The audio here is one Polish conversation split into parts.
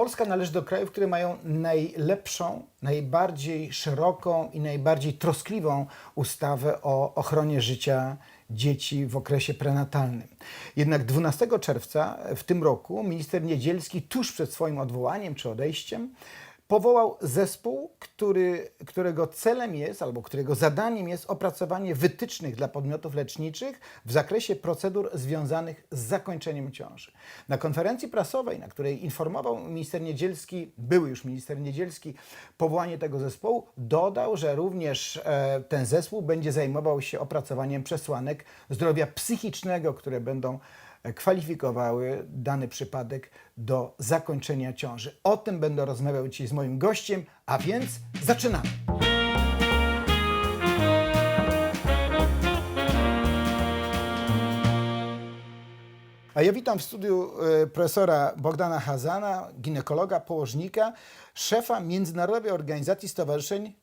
Polska należy do krajów, które mają najlepszą, najbardziej szeroką i najbardziej troskliwą ustawę o ochronie życia dzieci w okresie prenatalnym. Jednak 12 czerwca w tym roku minister Niedzielski tuż przed swoim odwołaniem czy odejściem powołał zespół, który, którego celem jest, albo którego zadaniem jest opracowanie wytycznych dla podmiotów leczniczych w zakresie procedur związanych z zakończeniem ciąży. Na konferencji prasowej, na której informował minister Niedzielski, były już minister Niedzielski, powołanie tego zespołu, dodał, że również e, ten zespół będzie zajmował się opracowaniem przesłanek zdrowia psychicznego, które będą kwalifikowały dany przypadek do zakończenia ciąży. O tym będę rozmawiał dzisiaj z moim gościem, a więc zaczynamy. A ja witam w studiu e, profesora Bogdana Hazana, ginekologa, położnika, szefa Międzynarodowej Organizacji Stowarzyszeń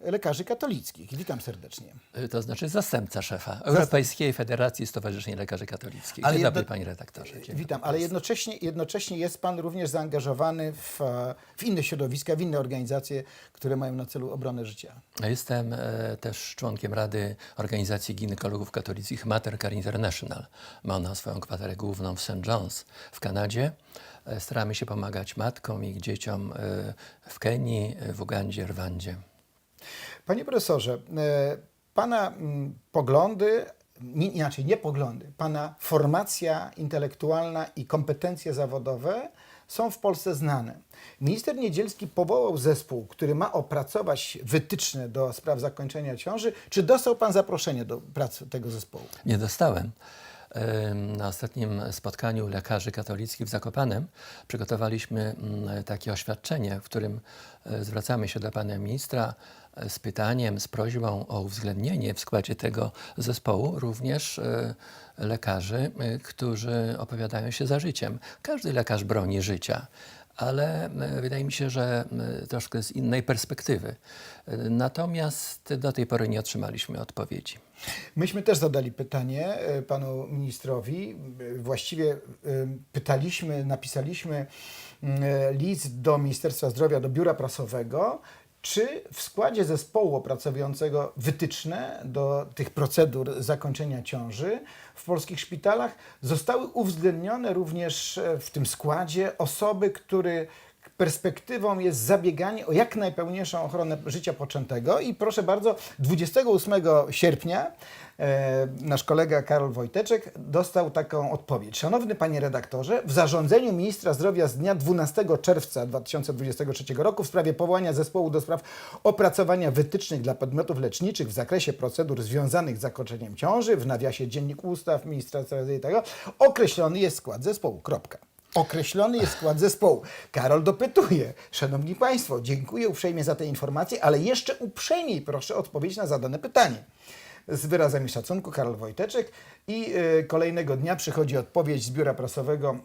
Lekarzy Katolickich. Witam serdecznie. Y, To znaczy zastępca szefa Europejskiej Federacji Stowarzyszeń Lekarzy Katolickich. Ale Dzień dobry, jedno- panie redaktorze. Dzień Witam, dobry ale jednocześnie, jednocześnie jest Pan również zaangażowany w, e, w inne środowiska, w inne organizacje, które mają na celu obronę życia. Jestem e, też członkiem Rady Organizacji Ginekologów Katolickich Mater Care International. Ma ona swoją kwaterę główną w St. John's w Kanadzie. E, Staramy się pomagać matkom i dzieciom e, w Kenii, e, w Ugandzie, Rwandzie. Panie profesorze, e, Pana mm, poglądy, inaczej nie poglądy, Pana formacja intelektualna i kompetencje zawodowe są w Polsce znane. Minister Niedzielski powołał zespół, który ma opracować wytyczne do spraw zakończenia ciąży. Czy dostał Pan zaproszenie do pracy tego zespołu? Nie dostałem. Na ostatnim spotkaniu lekarzy katolickich w Zakopanem przygotowaliśmy mm, takie oświadczenie, w którym e, zwracamy się do pana ministra e, z pytaniem, z prośbą o uwzględnienie w składzie tego zespołu również e, lekarzy, e, którzy opowiadają się za życiem. Każdy lekarz broni życia ale e, wydaje mi się, że troszkę z innej perspektywy. Natomiast do tej pory nie otrzymaliśmy odpowiedzi. Myśmy też zadali pytanie panu ministrowi. Właściwie pytaliśmy, napisaliśmy mm, list do Ministerstwa Zdrowia, do biura prasowego, czy w składzie zespołu opracowującego wytyczne do tych procedur zakończenia ciąży w polskich szpitalach zostały uwzględnione również w tym składzie osoby, które perspektywą jest zabieganie o jak najpełniejszą ochronę życia poczętego i proszę bardzo, 28 sierpnia e, nasz kolega Karol Wojteczek dostał taką odpowiedź. Szanowny panie redaktorze, w zarządzeniu ministra zdrowia z dnia 12 czerwca 2023 roku w sprawie powołania zespołu do spraw opracowania wytycznych dla podmiotów leczniczych w zakresie procedur związanych z zakończeniem ciąży, w nawiasie dziennik ustaw ministra zdrowia określony jest skład zespołu. Kropka. Określony jest skład zespołu. Karol dopytuje. Szanowni Państwo, dziękuję uprzejmie za te informacje, ale jeszcze uprzejmiej proszę odpowiedzieć na zadane pytanie. Z wyrazami szacunku Karol Wojteczek i y, kolejnego dnia przychodzi odpowiedź z biura prasowego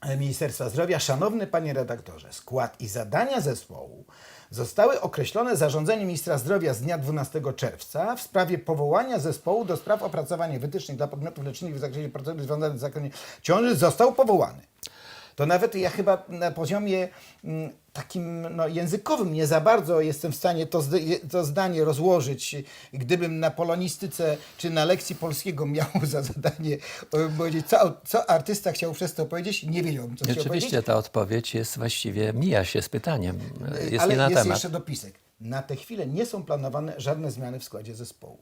e, Ministerstwa Zdrowia. Szanowny panie redaktorze, skład i zadania zespołu zostały określone zarządzeniem ministra zdrowia z dnia 12 czerwca w sprawie powołania zespołu do spraw opracowania wytycznych dla podmiotów leczniczych w zakresie procedur związanych z zakończeniem ciąży został powołany. To nawet ja chyba na poziomie mm, takim no, językowym nie za bardzo jestem w stanie to, to zdanie rozłożyć. Gdybym na polonistyce czy na lekcji polskiego miał za zadanie e, powiedzieć, co, co artysta chciał przez to powiedzieć, nie wiedziałbym, co chciał powiedzieć. Ta odpowiedź jest właściwie, mija się z pytaniem. Jest Ale nie na jest temat. jeszcze dopisek. Na tę chwilę nie są planowane żadne zmiany w składzie zespołu.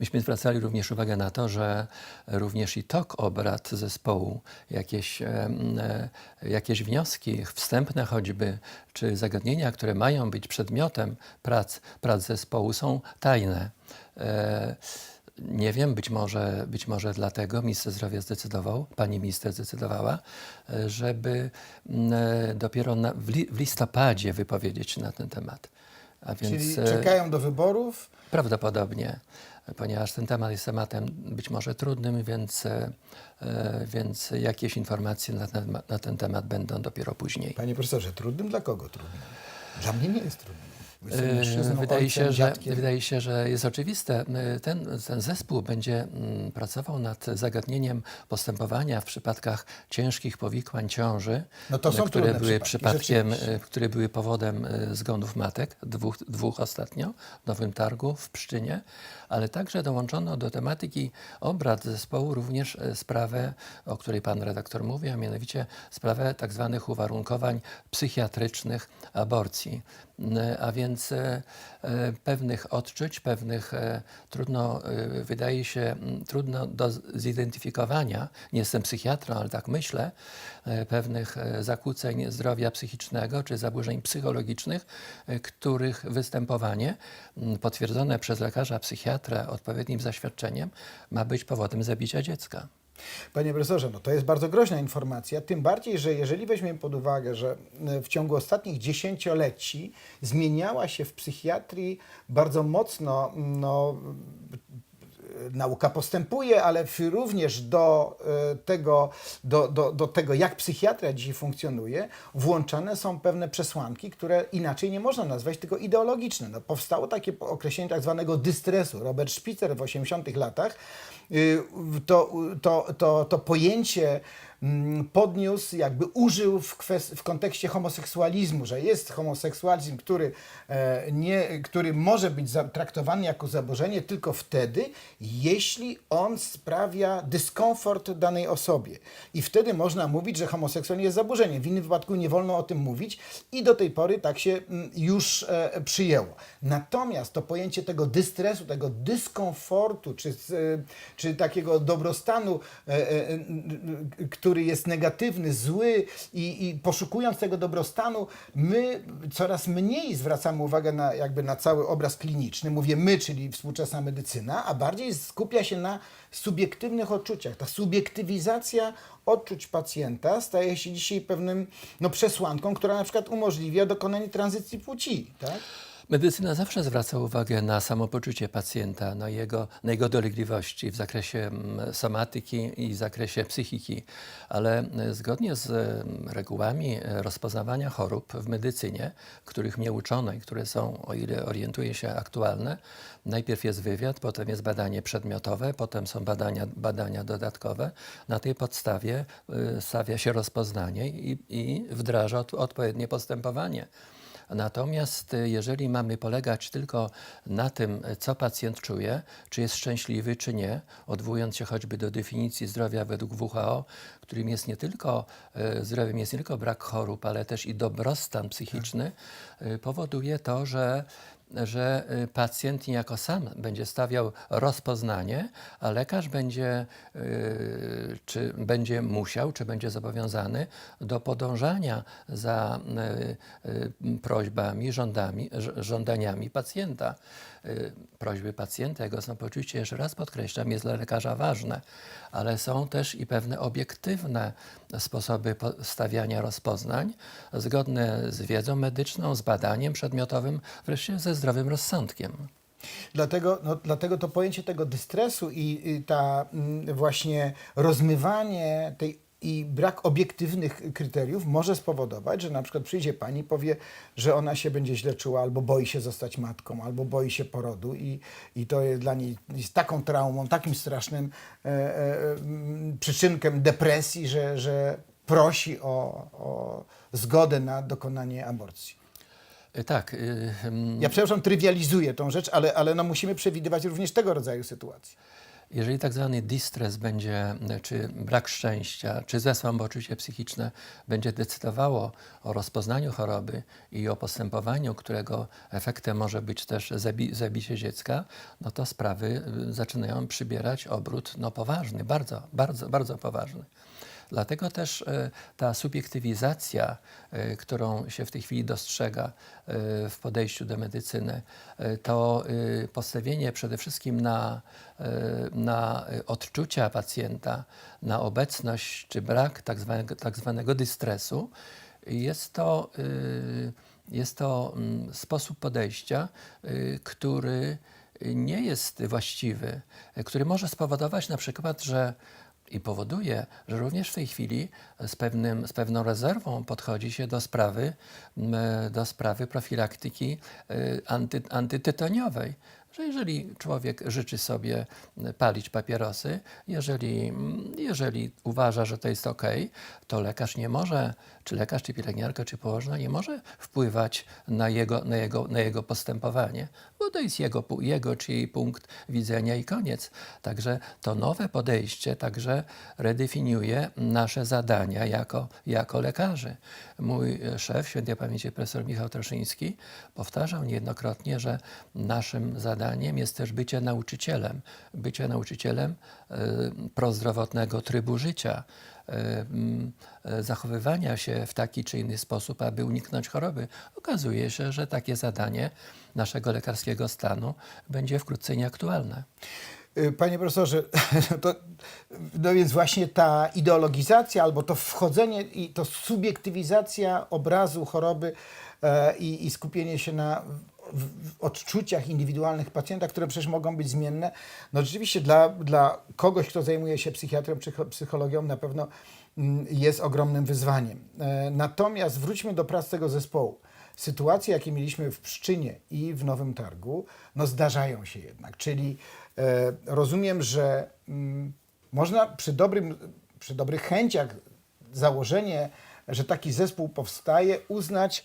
Myśmy zwracali również uwagę na to, że również i tok obrad zespołu, jakieś, e, jakieś wnioski wstępne choćby, czy zagadnienia, które mają być przedmiotem prac, prac zespołu są tajne. E, Nie wiem, być może, być może dlatego minister zdrowia zdecydował, pani minister zdecydowała, e, żeby dopiero na, w, li, w listopadzie wypowiedzieć się na ten temat. A więc Czyli czekają do wyborów. Prawdopodobnie, ponieważ ten temat jest tematem być może trudnym, więc, e, e, więc jakieś informacje na ten, na ten temat będą dopiero później. Panie profesorze, trudnym dla kogo trudnym? Dla mnie nie jest trudnym. Yy, Wydaje się, że, wydaje się, że jest oczywiste. Yy, Ten, ten zespół będzie mm, pracował nad zagadnieniem postępowania w przypadkach ciężkich powikłań ciąży, No które były przypadki, przypadkiem, yy, które były powodem zgonów matek, dwóch, dwóch ostatnio w Nowym Targu, w Pszczynie, ale także dołączono do tematyki obrad zespołu również sprawę, o której pan redaktor mówi, a mianowicie sprawę tak zwanych uwarunkowań psychiatrycznych aborcji. N- A więc e, e, pewnych odczuć, pewnych e, trudno, e, wydaje się, trudno do zidentyfikowania, nie jestem psychiatrą, ale tak myślę, e, pewnych e, zakłóceń zdrowia psychicznego czy zaburzeń psychologicznych, e, których występowanie potwierdzone przez lekarza psychiatra odpowiednim zaświadczeniem ma być powodem zabicia dziecka. Panie profesorze, no to jest bardzo groźna informacja, tym bardziej, że jeżeli weźmiemy pod uwagę, że e, w ciągu ostatnich dziesięcioleci zmieniała się w psychiatrii bardzo mocno, no, nauka postępuje, ale również do e, tego, do, do, do tego, jak psychiatria dzisiaj funkcjonuje, włączane są pewne przesłanki, które inaczej nie można nazwać, tylko ideologiczne. No, powstało takie określenie tak zwanego dystresu. Robert Spitzer w 80 latach y, to, to, to, to pojęcie podniósł, jakby użył w, w kontekście homoseksualizmu, że jest homoseksualizm, który, e, nie, który może być traktowany jako zaburzenie tylko wtedy, jeśli on sprawia dyskomfort danej osobie. I wtedy można mówić, że homoseksualizm jest zaburzeniem. W innym wypadku nie wolno o tym mówić i do tej pory tak się mm, już e, przyjęło. Natomiast to pojęcie tego dystresu, tego dyskomfortu, czy, e, czy takiego dobrostanu, n- który jest negatywny, zły i, i poszukując tego dobrostanu, my coraz mniej zwracamy uwagę na, jakby na cały obraz kliniczny. Mówię my, czyli współczesna medycyna, a bardziej skupia się na subiektywnych odczuciach. Ta subiektywizacja odczuć pacjenta staje się dzisiaj pewnym no, przesłanką, która na przykład umożliwia dokonanie tranzycji płci. Tak? Medycyna zawsze zwraca uwagę na samopoczucie pacjenta, na jego, na jego dolegliwości w zakresie mm, somatyki i zakresie psychiki, ale e, zgodnie z em, regułami e, rozpoznawania chorób w medycynie, których mnie uczono i które są, o ile orientuję się, aktualne, najpierw jest wywiad, potem jest badanie przedmiotowe, potem są badania, badania dodatkowe. Na tej podstawie y, stawia się rozpoznanie i, i wdraża od, odpowiednie postępowanie. Natomiast y, jeżeli mamy polegać tylko na tym, co pacjent czuje, czy jest szczęśliwy, czy nie, odwołując się choćby do definicji zdrowia według WHO, którym jest nie tylko y, zdrowiem jest nie tylko brak chorób, ale też i dobrostan psychiczny, y, powoduje to, że że y, pacjent niejako sam będzie stawiał rozpoznanie, a lekarz będzie, y, czy będzie musiał, czy będzie zobowiązany do podążania za y, prośbami, żądami, żądaniami pacjenta. Y, Prośby pacjenta, jego samopoczucie, jeszcze raz podkreślam, jest dla lekarza ważne, ale są też i pewne obiektywne sposoby po- stawiania rozpoznań, zgodne z wiedzą medyczną, z badaniem przedmiotowym, wreszcie ze zdrowym rozsądkiem. Dlatego, no, dlatego to pojęcie tego dystresu i, i ta mm, właśnie rozmywanie tej i brak obiektywnych kryteriów może spowodować, że na przykład przyjdzie pani i powie, że ona się będzie źle czuła, albo boi się zostać matką, albo boi się porodu i, i to jest dla niej jest taką traumą, takim strasznym e, e, mm, przyczynkiem depresji, że, że prosi o, o zgodę na dokonanie aborcji. Y, Tak, y, mm, Ja przepraszam, trywializuję tą rzecz, ale, ale no musimy przewidywać również tego rodzaju sytuacje. Jeżeli tak zwany distress będzie, czy brak szczęścia, czy złe samopoczucie psychiczne będzie decydowało o rozpoznaniu choroby i o postępowaniu, którego efektem może być też zabi zabicie dziecka, no to sprawy y, zaczynają przybierać obrót no, poważny, bardzo, bardzo, bardzo poważny. Dlatego też e, ta subiektywizacja, e, którą się w tej chwili dostrzega e, w podejściu do medycyny, to postawienie przede wszystkim na, na odczucia pacjenta, na obecność czy brak tak zwanego, tak zwanego dystresu, jest to, jest to mm, sposób podejścia, który nie jest właściwy, który może spowodować na przykład, że I powoduje, że również w tej chwili z, pewnym, z pewną rezerwą podchodzi się do sprawy, do sprawy profilaktyki y, anty, antytytoniowej. Że jeżeli człowiek życzy sobie palić papierosy, jeżeli, jeżeli uważa, że to jest ok, to lekarz nie może, czy lekarz, czy pielęgniarka, czy położna nie może wpływać na jego, na jego, na jego postępowanie, bo to jest jego, jego czy jej punkt widzenia i koniec. Także to nowe podejście także redefiniuje nasze zadania jako, jako lekarzy. Mój e, szef, świętej pamięci profesor Michał Troszyński, powtarzał niejednokrotnie, że naszym zadaniem jest też bycie nauczycielem, bycie nauczycielem e, prozdrowotnego trybu życia, zachowywania się w taki czy inny sposób, aby uniknąć choroby. Okazuje się, że takie zadanie naszego lekarskiego stanu będzie wkrótce nieaktualne. Y, Panie profesorze, to, no więc właśnie ta ideologizacja albo to wchodzenie i to subiektywizacja obrazu choroby e, i, i skupienie się na w, odczuciach indywidualnych pacjenta, które przecież mogą być zmienne, no rzeczywiście dla, dla kogoś, kto zajmuje się psychiatrią, psycho, psychologią na pewno mm, jest ogromnym wyzwaniem. E, natomiast wróćmy do prac tego zespołu. Sytuacje, jakie mieliśmy w Pszczynie i w Nowym Targu, no zdarzają się jednak. Czyli e, rozumiem, że mm, można przy, dobrym, przy dobrych chęciach założenie, że taki zespół powstaje, uznać,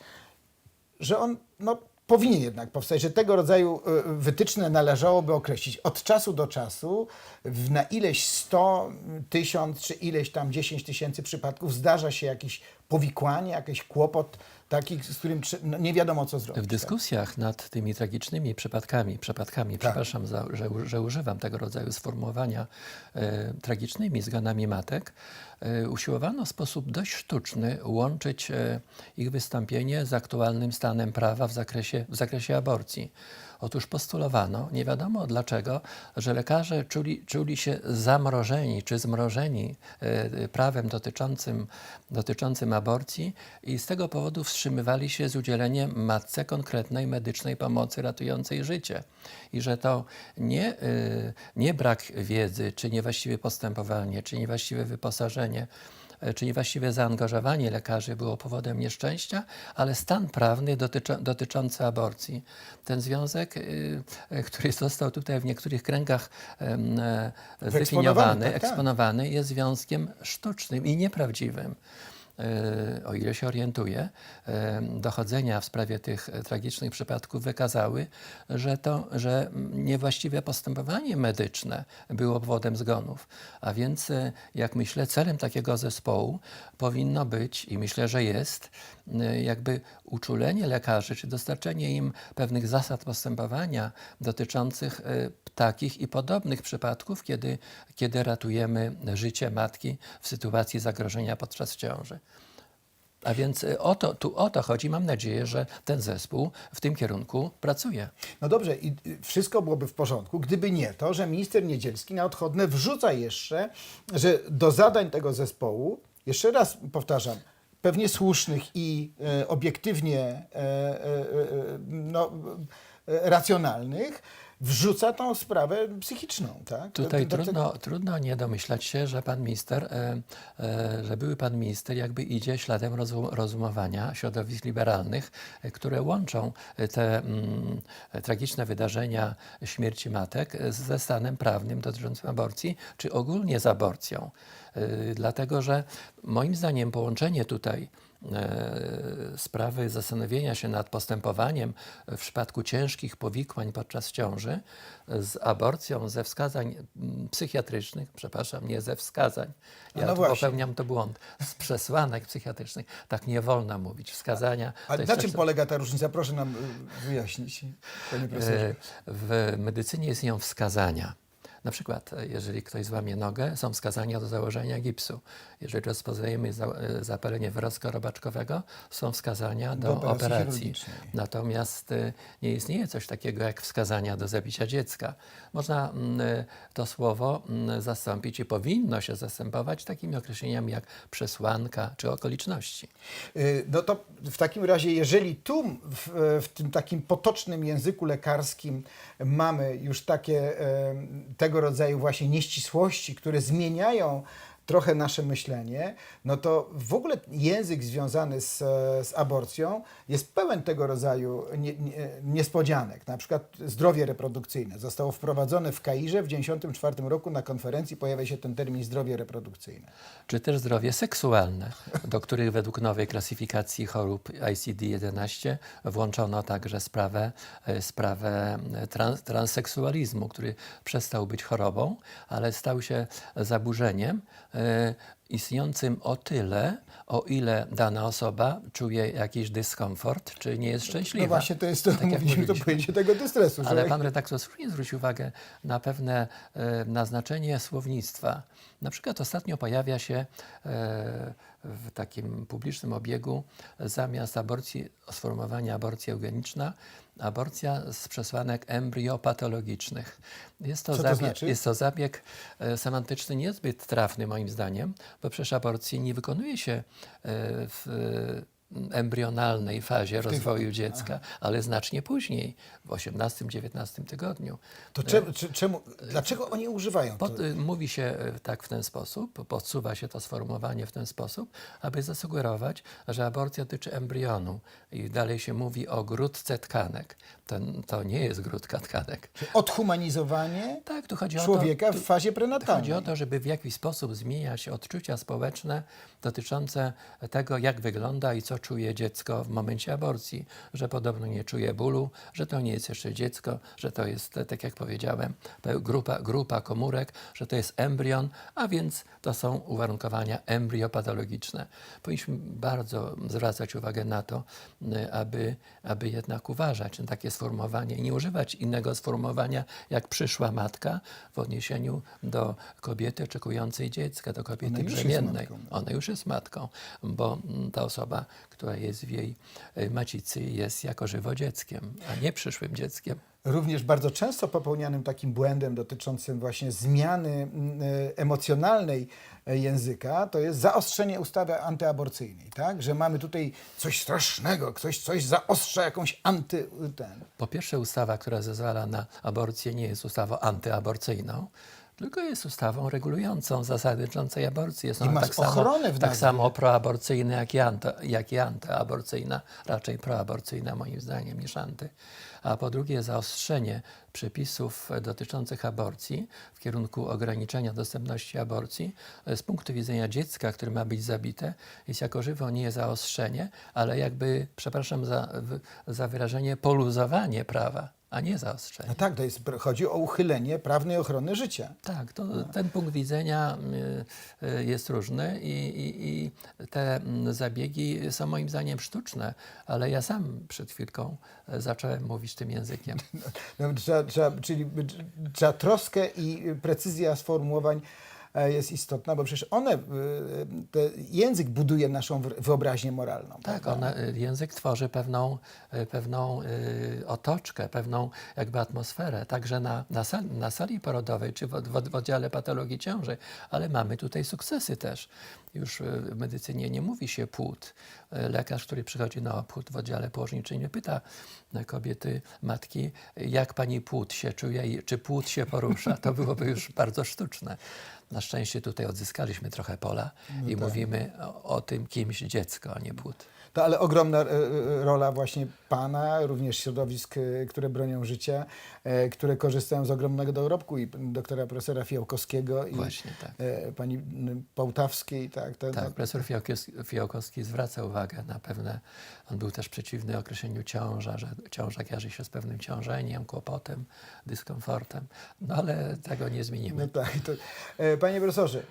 że on no, powinien jednak powstać, że tego rodzaju y, wytyczne należałoby określić od czasu do czasu, w, na ileś 100, 1000 czy ileś tam 10 tysięcy przypadków zdarza się jakieś powikłanie, jakiś kłopot taki, z którym no, nie wiadomo co zrobić. W dyskusjach nad tymi tragicznymi przypadkami, przypadkami, przepraszam, za, że, że używam tego rodzaju sformułowania, e, tragicznymi zgonami matek, e, usiłowano w sposób dość sztuczny łączyć e, ich wystąpienie z aktualnym stanem prawa w zakresie, w zakresie aborcji. Otóż postulowano, nie wiadomo dlaczego, że lekarze czuli, czuli się zamrożeni czy zmrożeni e, prawem dotyczącym, dotyczącym aborcji i z tego powodu wstrzymywali się z udzieleniem matce konkretnej medycznej pomocy ratującej życie. I że to nie, e, nie brak wiedzy, czy niewłaściwe postępowanie, czy niewłaściwe wyposażenie, czy niewłaściwe zaangażowanie lekarzy było powodem nieszczęścia, ale stan prawny dotyczą, dotyczący aborcji. Ten związek, y, y, który został tutaj w niektórych kręgach e, zdefiniowany, tak, tak. eksponowany, jest związkiem sztucznym i nieprawdziwym. E, o ile się orientuję, e, dochodzenia w sprawie tych e, tragicznych przypadków wykazały, że to, że niewłaściwe postępowanie medyczne było powodem zgonów. A więc, jak myślę, celem takiego zespołu powinno być, i myślę, że jest, jakby uczulenie lekarzy, czy dostarczenie im pewnych zasad postępowania dotyczących takich i podobnych przypadków, kiedy, kiedy ratujemy życie matki w sytuacji zagrożenia podczas ciąży. A więc y, o to, tu o to chodzi. Mam nadzieję, że ten zespół w tym kierunku pracuje. No dobrze, i y, wszystko byłoby w porządku, gdyby nie to, że minister Niedzielski na odchodne wrzuca jeszcze, że do zadań tego zespołu, jeszcze raz powtarzam, pewnie słusznych i e, obiektywnie e, e, e, no, e, racjonalnych, wrzuca tą sprawę psychiczną. Tak? Tutaj Do- do- trudno, trudno nie domyślać się, że pan minister, e, e, że były pan minister jakby idzie śladem rozum, rozumowania środowisk liberalnych, e, które łączą e, te mm, e, tragiczne wydarzenia śmierci matek e, ze stanem prawnym dotyczącym aborcji, czy ogólnie z aborcją. E, Dlatego, że moim zdaniem połączenie tutaj sprawy zastanowienia się nad postępowaniem w przypadku ciężkich powikłań podczas ciąży z aborcją ze wskazań psychiatrycznych, przepraszam, nie ze wskazań, ja no popełniam to błąd, z przesłanek psychiatrycznych, tak nie wolno mówić, wskazania. A jest na coś, czym co- polega ta różnica? Proszę nam y, wyjaśnić, panie profesorze. E, W medycynie istnieją wskazania. Na przykład, e, jeżeli ktoś złamie nogę, są wskazania do założenia gipsu. Jeżeli rozpoznajemy za- e, zapalenie wyrostka robaczkowego, są wskazania do, Do operacji operacji. Natomiast e, nie istnieje coś takiego jak wskazania do zabicia dziecka. Można mm, to słowo mm, zastąpić i powinno się zastępować takimi określeniami jak przesłanka czy okoliczności. No to w takim razie, jeżeli tu w, w tym takim potocznym języku lekarskim mamy już takie tego rodzaju właśnie nieścisłości, które zmieniają trochę nasze myślenie, no to w ogóle język związany z, z aborcją jest pełen tego rodzaju nie, nie, niespodzianek. Na przykład zdrowie reprodukcyjne zostało wprowadzone w Kairze w 1994 roku na konferencji pojawia się ten termin zdrowie reprodukcyjne. czy też zdrowie seksualne, do których według nowej klasyfikacji chorób ICD-11 włączono także sprawę, e, sprawę e, trans, transseksualizmu, który przestał być chorobą, ale stał się zaburzeniem istniejącym o tyle, o ile dana osoba czuje jakiś dyskomfort, czy nie jest szczęśliwa. No właśnie to jest to, Tak jak mówiliśmy, to pojęcie tego dystresu. że- Ale pan redaktor słusznie zwrócił uwagę na pewne e, naznaczenie słownictwa. Na przykład ostatnio pojawia się e, w takim publicznym obiegu zamiast aborcji, sformułowania aborcja eugeniczna, aborcja z przesłanek embryopatologicznych. Jest to, to zabieg, znaczy? jest to zabieg e, semantyczny niezbyt trafny moim zdaniem, bo przecież aborcji nie wykonuje się e, w embrionalnej fazie rozwoju dziecka, ale znacznie później, w 18-19 tygodniu. To czemu, czy- czemu, dlaczego oni używają? Pod, y, mówi się y, tak w ten sposób, podsuwa się to sformułowanie w ten sposób, aby zasugerować, że aborcja dotyczy embrionu i dalej się mówi o grudce tkanek. To, to nie jest grudka tkanek. Odhumanizowanie Tak, tu chodzi o człowieka to, w fazie Chodzi prenatalnej. o to, żeby w jakiś sposób zmieniać odczucia społeczne dotyczące tego, jak wygląda i co czuje dziecko w momencie aborcji. Że podobno nie czuje bólu, że to nie jest jeszcze dziecko, że to jest, tak jak powiedziałem, grupa, grupa komórek, że to jest embrion, a więc to są uwarunkowania embryopatologiczne. Powinniśmy bardzo zwracać uwagę na to, y, aby, aby jednak uważać na takie sformułowanie i nie używać innego sformułowania jak przyszła matka w odniesieniu do kobiety oczekującej dziecka, do kobiety brzemiennej. Ona już jest matką, bo mm, ta osoba, która jest w jej y, macicy jest jako żywo dzieckiem, a nie przyszłym dzieckiem. Również bardzo często popełnianym takim błędem dotyczącym właśnie zmiany e, emocjonalnej e, języka, to jest zaostrzenie ustawy antyaborcyjnej, tak? Że mamy tutaj coś strasznego, ktoś coś zaostrza jakąś anty... Ten. Po pierwsze, ustawa, która zezwala na aborcję, nie jest ustawą antyaborcyjną, tylko jest ustawą regulującą zasady dotyczącej aborcji. Jest I ona tak samo, tak samo proaborcyjna, jak i, anty, jak i antyaborcyjna, raczej proaborcyjna moim zdaniem niż anty. A po drugie, zaostrzenie przepisów dotyczących aborcji w kierunku ograniczenia dostępności aborcji z punktu widzenia dziecka, które ma być zabite, jest jako żywo nie zaostrzenie, ale jakby, przepraszam za, za wyrażenie, poluzowanie prawa, a nie zaostrzenie. No tak, to jest, chodzi o uchylenie prawnej ochrony życia. Tak, to, ten punkt widzenia y, y, jest różny i, i, i te mm, zabiegi są moim zdaniem sztuczne, ale ja sam przed chwilką y, zacząłem mówić tym językiem. No, trzeba, trzeba, czyli trzeba troskę i precyzja sformułowań e, jest istotna, bo przecież one, e, język buduje naszą wyobraźnię moralną. Tak, ona, y, język tworzy pewną, y, pewną y, otoczkę, pewną jakby atmosferę, także na, na, sali, na sali porodowej czy w, w, w oddziale patologii ciąży, ale mamy tutaj sukcesy też. Już w medycynie nie mówi się płód. Lekarz, który przychodzi na płód w oddziale położniczym, nie pyta kobiety, matki, jak pani płód się czuje i czy płód się porusza. To byłoby już bardzo sztuczne. Na szczęście tutaj odzyskaliśmy trochę pola No i tak. mówimy o, o tym kimś dziecko, a nie płód. To ale ogromna e, e, rola właśnie Pana, również środowisk, e, które bronią życia, które korzystają z ogromnego dorobku i doktora profesora Fiałkowskiego i Właśnie tak. pani Połtawskiej. Tak, to, Tak, profesor Fiałkowski, Fiałkowski zwraca uwagę na pewne, on był też przeciwny określeniu ciąża, że ciąża kojarzy się z pewnym ciążeniem, kłopotem, dyskomfortem, no ale tego nie zmienimy. No tak. To, panie profesorze,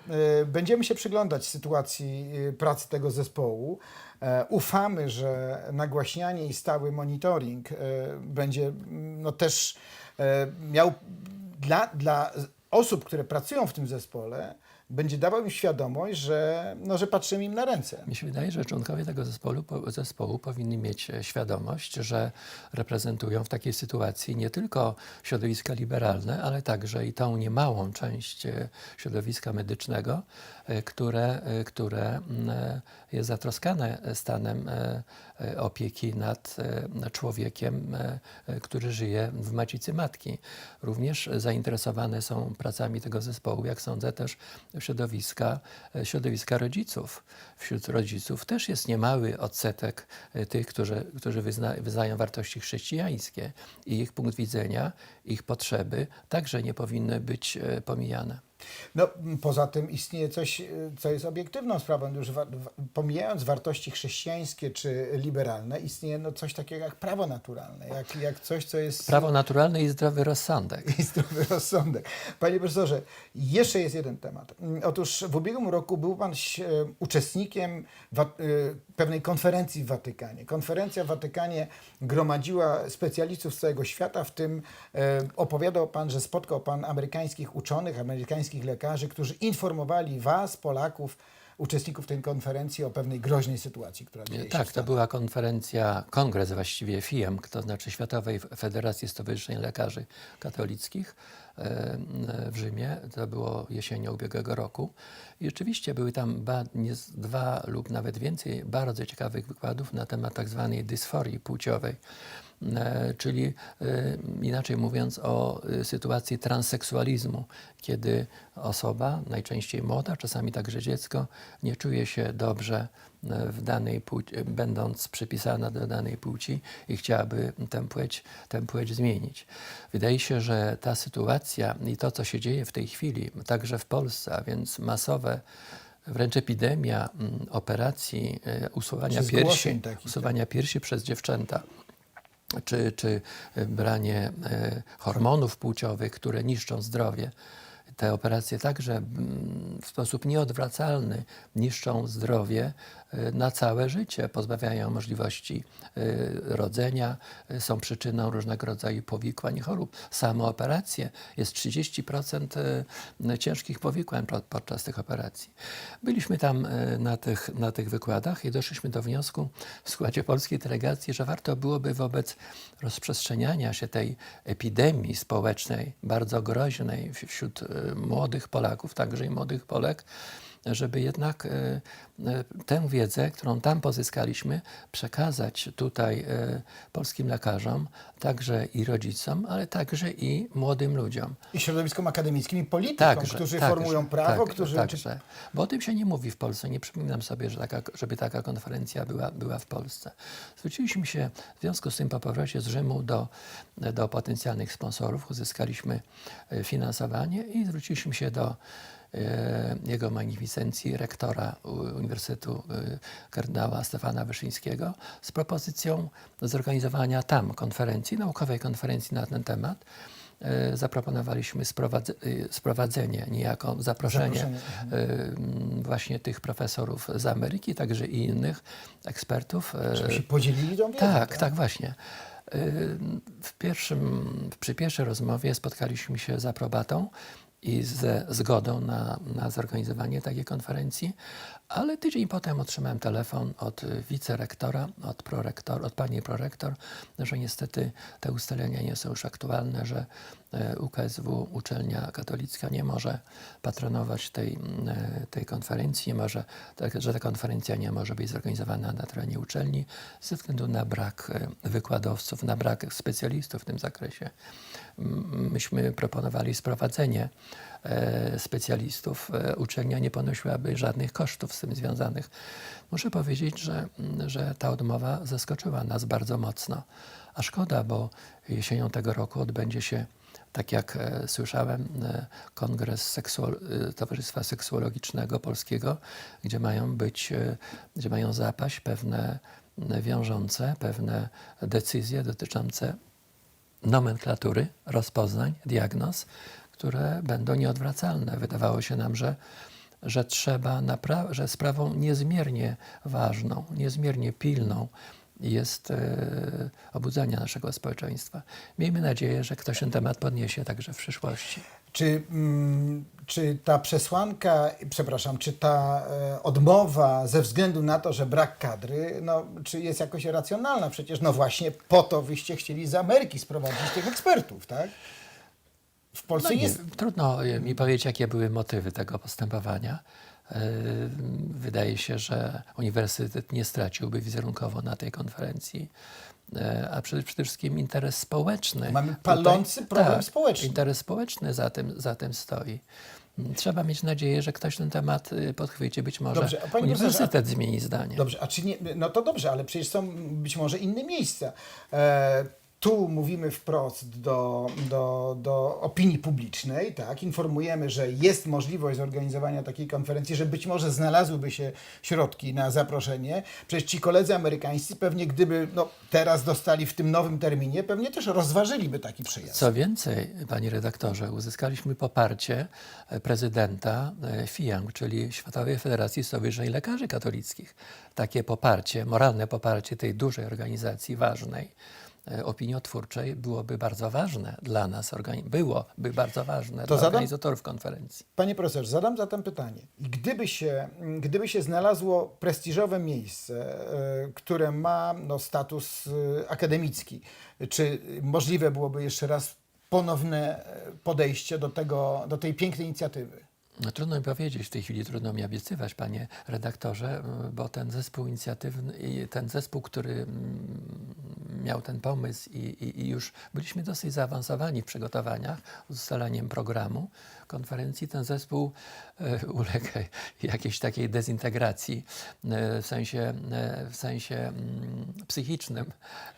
będziemy się przyglądać sytuacji pracy tego zespołu. E, Ufamy, że nagłaśnianie i stały monitoring e, będzie no, też e, miał dla, dla osób, które pracują w tym zespole, będzie dawał im świadomość, że, no, że patrzymy im na ręce. Mi się wydaje, że członkowie tego zespołu, po- zespołu powinni mieć e, świadomość, że reprezentują w takiej sytuacji nie tylko środowiska liberalne, ale także i tą niemałą część e, środowiska medycznego, e, które, które mm, jest zatroskane stanem opieki nad człowiekiem, który żyje w macicy matki. Również zainteresowane są pracami tego zespołu, jak sądzę, też środowiska, e, środowiska rodziców. Wśród rodziców też jest niemały odsetek e, tych, którzy, którzy wyzna, wyznają wartości chrześcijańskie i ich punkt widzenia, ich potrzeby także nie powinny być e, pomijane. No, poza tym istnieje coś, y, co jest obiektywną sprawą. Już wa- pomijając wartości chrześcijańskie czy liberalne, istnieje no, coś takiego jak prawo naturalne, jak, jak coś, co jest Prawo naturalne i zdrowy rozsądek. i zdrowy rozsądek. Panie profesorze, jeszcze jest jeden temat. Mm, Otóż w ubiegłym roku był Pan e, uczestnikiem y, pewnej konferencji w Watykanie. Konferencja w Watykanie gromadziła specjalistów z całego świata, w tym e, opowiadał Pan, że spotkał Pan amerykańskich uczonych, amerykańskich lekarzy, którzy informowali Was, Polaków, uczestników tej konferencji o pewnej groźnej sytuacji, która dzieje się Tak, to była konferencja, kongres właściwie FIEM, to znaczy Światowej Federacji Stowarzyszeń Lekarzy Katolickich w Rzymie. To było jesienią ubiegłego roku. I rzeczywiście były tam dwa lub nawet więcej bardzo ciekawych wykładów na temat tak zwanej dysforii płciowej. E, czyli e, inaczej mówiąc o e, sytuacji transseksualizmu, kiedy osoba, najczęściej młoda, czasami także dziecko, nie czuje się dobrze w danej płci, będąc przypisana do danej płci i chciałaby tę płeć, tę płeć zmienić. Wydaje się, że ta sytuacja i to, co się dzieje w tej chwili, także w Polsce, a więc masowe wręcz epidemia mm, operacji usuwania piersi, usuwania piersi przez dziewczęta czy, czy branie e, hormonów płciowych, które niszczą zdrowie. Te operacje także mm, w sposób nieodwracalny niszczą zdrowie e, na całe życie, pozbawiają możliwości e, rodzenia, e, są przyczyną różnego rodzaju powikłań i chorób. Same operacje jest 30% e, ciężkich powikłań po- podczas tych operacji. Byliśmy tam na tych, na tych wykładach i doszliśmy do wniosku w składzie polskiej delegacji, że warto byłoby wobec rozprzestrzeniania się tej epidemii społecznej, bardzo groźnej wśród młodych Polaków, także i młodych Polek, żeby jednak e, e, tę wiedzę, którą tam pozyskaliśmy, przekazać tutaj e, polskim lekarzom, także i rodzicom, ale także i młodym ludziom. I środowiskom akademickim i politykom, którzy formują prawo, tak, którzy... Także, bo o tym się nie mówi w Polsce. Nie przypominam sobie, że taka, żeby taka konferencja była, była w Polsce. Zwróciliśmy się w związku z tym po powrocie z Rzymu do, do potencjalnych sponsorów. Uzyskaliśmy finansowanie i zwróciliśmy się do jego magnificencji, rektora Uniwersytetu e, kardynała Stefana Wyszyńskiego z propozycją zorganizowania tam konferencji, naukowej konferencji na ten temat. E, Zaproponowaliśmy sprowadze, e, sprowadzenie, niejako zaproszenie, Zaproszenie, e, m, właśnie tych profesorów z Ameryki, także i innych ekspertów. e, Żeby się podzielili tą wiedzą. tak, tak, właśnie. W pierwszym, przy pierwszej rozmowie spotkaliśmy się z aprobatą i ze zgodą na, na zorganizowanie takiej konferencji, ale tydzień potem otrzymałem telefon od wicerektora, od, prorektor, od pani prorektor, że niestety te ustalenia nie są już aktualne, że UKSW, uczelnia katolicka, nie może patronować tej, e, tej konferencji, nie może, tak, że ta konferencja nie może być zorganizowana na terenie uczelni ze względu na brak e, wykładowców, na brak specjalistów w tym zakresie. Myśmy proponowali sprowadzenie e, specjalistów. E, Uczelnia nie ponosiłaby żadnych kosztów z tym związanych. Muszę powiedzieć, że, że ta odmowa zaskoczyła nas bardzo mocno. A szkoda, bo jesienią tego roku odbędzie się tak jak e, słyszałem, e, Kongres e, Towarzystwa Seksuologicznego Polskiego, gdzie mają być, gdzie mają zapaść pewne wiążące, pewne decyzje dotyczące nomenklatury, rozpoznań, diagnoz, które będą nieodwracalne. Wydawało się nam, że, że trzeba, że sprawą niezmiernie ważną, niezmiernie pilną jest e, obudzania naszego społeczeństwa. Miejmy nadzieję, że ktoś ten temat podniesie także w przyszłości. Czy, mm, czy ta przesłanka, przepraszam, czy ta e, odmowa ze względu na to, że brak kadry, no, czy jest jakoś racjonalna? Przecież no właśnie po to wyście chcieli z Ameryki sprowadzić tych ekspertów, tak? W Polsce No nie, jest. Trudno e, mi powiedzieć, jakie były motywy tego postępowania. E, Wydaje się, że uniwersytet nie straciłby wizerunkowo na tej konferencji, E, a przede, przede wszystkim interes społeczny. Mamy palący problem społeczny. Interes społeczny za tym, za tym stoi. Trzeba mieć nadzieję, że ktoś ten temat y, podchwyci. Być może Dobrze, a profesorze, uniwersytet zmieni zdanie. Dobrze, a czy nie, no to dobrze, ale przecież są być może inne miejsca. E, tu mówimy wprost do, do, do opinii publicznej, tak? informujemy, że jest możliwość zorganizowania takiej konferencji, że być może znalazłyby się środki na zaproszenie. Przecież ci koledzy amerykańscy pewnie gdyby no, teraz dostali w tym nowym terminie, pewnie też rozważyliby taki przyjazd. Co więcej, panie redaktorze, uzyskaliśmy poparcie e, prezydenta e, FIANG, czyli Światowej Federacji Stowarzyszeń Lekarzy Katolickich. Takie poparcie, moralne poparcie tej dużej organizacji, ważnej, opiniotwórczej byłoby bardzo ważne dla nas, byłoby bardzo ważne dla zadam- organizatorów konferencji. Panie profesorze, zadam zatem pytanie. Gdyby się, gdyby się znalazło prestiżowe miejsce, e, które ma no, status e, akademicki, czy możliwe byłoby jeszcze raz ponowne e, podejście do, tego, do tej pięknej inicjatywy? No, trudno mi powiedzieć, w tej chwili trudno mi obiecywać, panie redaktorze, bo ten zespół inicjatywny, ten zespół, który miał ten pomysł i, i, i już byliśmy dosyć zaawansowani w przygotowaniach, ustaleniem programu konferencji, ten zespół e, uległ jakiejś takiej dezintegracji e, w sensie, e, w sensie mm, psychicznym,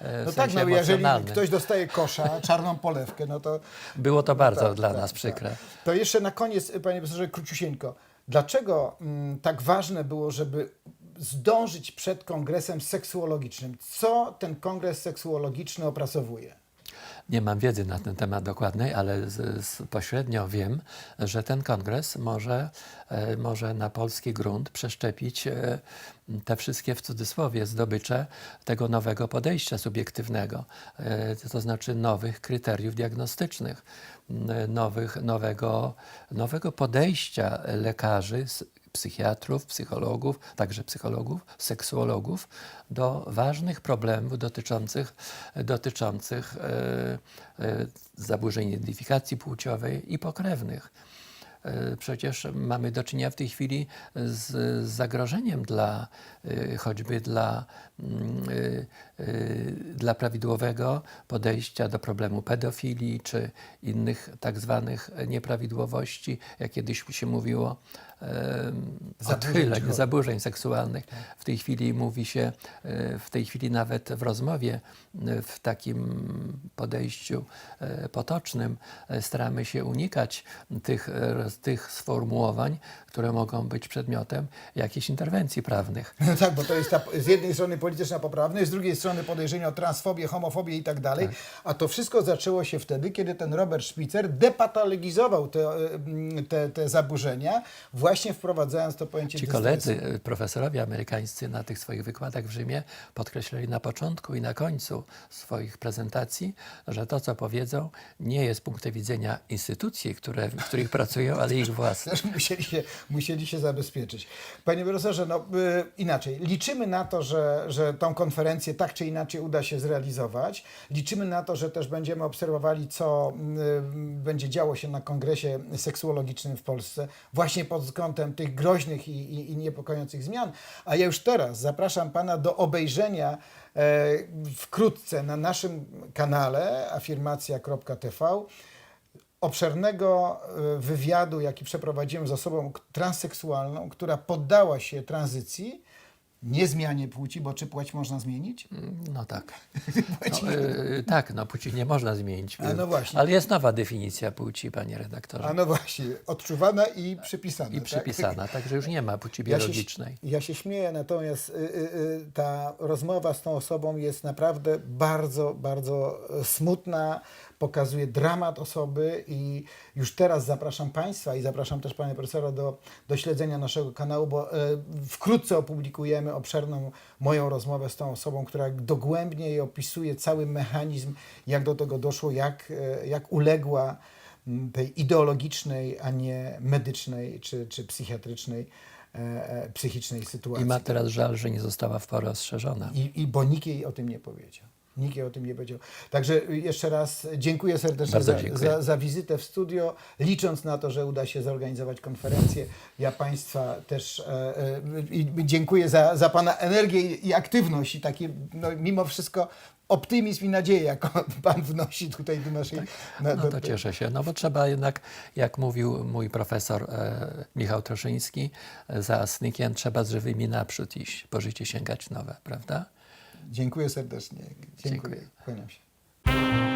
w No tak, sensie no jeżeli ktoś dostaje kosza, czarną polewkę, no to Było to bardzo tak, dla tak, nas tak. przykre. To jeszcze na koniec, panie profesorze, króciusieńko. Dlaczego mm, tak ważne było, żeby zdążyć przed kongresem seksuologicznym? Co ten kongres seksuologiczny opracowuje? Nie mam wiedzy na ten temat dokładnej, ale z, z pośrednio wiem, że ten kongres może, e, może na polski grunt przeszczepić e, te wszystkie w cudzysłowie zdobycze tego nowego podejścia subiektywnego, e, to znaczy nowych kryteriów diagnostycznych, nowych, nowego, nowego podejścia lekarzy, psychiatrów, psychologów, także psychologów, seksuologów do ważnych problemów dotyczących, dotyczących e, e, zaburzeń identyfikacji płciowej i pokrewnych. E, Przecież mamy do czynienia w tej chwili z, zagrożeniem dla choćby dla, mm, dla prawidłowego podejścia do problemu pedofilii czy innych tak zwanych nieprawidłowości, jak kiedyś się mówiło, e, Zaburzeń odchyleń, psycho- zaburzeń seksualnych. W tej chwili mówi się, e, w tej chwili nawet w rozmowie, e, w takim podejściu potocznym staramy się unikać tych, tych sformułowań, które mogą być przedmiotem jakichś interwencji prawnych. No tak, bo to jest ta, z jednej strony polityczna poprawność, z drugiej strony podejrzenia o transfobię, homofobię i tak dalej. A to wszystko zaczęło się wtedy, kiedy ten Robert Spitzer depatologizował te, e, te, te zaburzenia, właśnie wprowadzając to pojęcie Ci koledzy, e, profesorowie amerykańscy na tych swoich wykładach w Rzymie podkreślali na początku i na końcu swoich prezentacji, że to, co powiedzą, nie jest z punktu widzenia instytucji, które, w których pracują, ale ich własnych. Też musieli się, musieli się zabezpieczyć. Panie profesorze, no y, inaczej. Liczymy na to, że, że tą konferencję tak czy inaczej uda się zrealizować. Liczymy na to, że też będziemy obserwowali, co y, będzie działo się na kongresie seksuologicznym w Polsce, właśnie pod względem tych groźnych i, i, i niepokojących zmian. A ja już teraz zapraszam Pana do obejrzenia e, wkrótce na naszym kanale afirmacja.tv obszernego e, wywiadu, jaki przeprowadziłem z osobą transseksualną, która poddała się tranzycji, nie zmianie płci, bo czy płeć można zmienić? No tak. No, e, tak, no płci nie można zmienić. A no właśnie. Ale jest nowa definicja płci, panie redaktorze. A no właśnie, odczuwana i przypisana. I tak? przypisana, także już nie ma płci Ja się, biologicznej. ja się śmieję, natomiast y, y, y, ta rozmowa z tą osobą jest naprawdę bardzo, bardzo e, smutna, pokazuje dramat osoby i już teraz zapraszam Państwa i zapraszam też Pana Profesora do, do śledzenia naszego kanału, bo e, wkrótce opublikujemy obszerną moją rozmowę z tą osobą, która dogłębnie opisuje cały mechanizm, jak do tego doszło, jak, e, jak uległa tej ideologicznej, a nie medycznej czy, czy psychiatrycznej, e, psychicznej sytuacji. I ma teraz żal, że nie została w porę ostrzeżona. I, I bo nikt jej o tym nie powiedział. Nikt o tym nie powiedział. Także jeszcze raz dziękuję serdecznie za, dziękuję. za, za wizytę w studio, licząc na to, że uda się zorganizować konferencję. Ja Państwa też e, e, dziękuję za, za Pana energię i, aktywność i takie, no, mimo wszystko, optymizm i nadzieję, jaką Pan wnosi tutaj do naszej... na- No do- to cieszę się, no bo trzeba jednak, jak mówił mój profesor e, Michał Troszyński, e, za snykiem trzeba z żywymi naprzód iść, po życie sięgać nowe, prawda? Dziękuję serdecznie. Dziękuję. Dziękuję. Kłaniam się.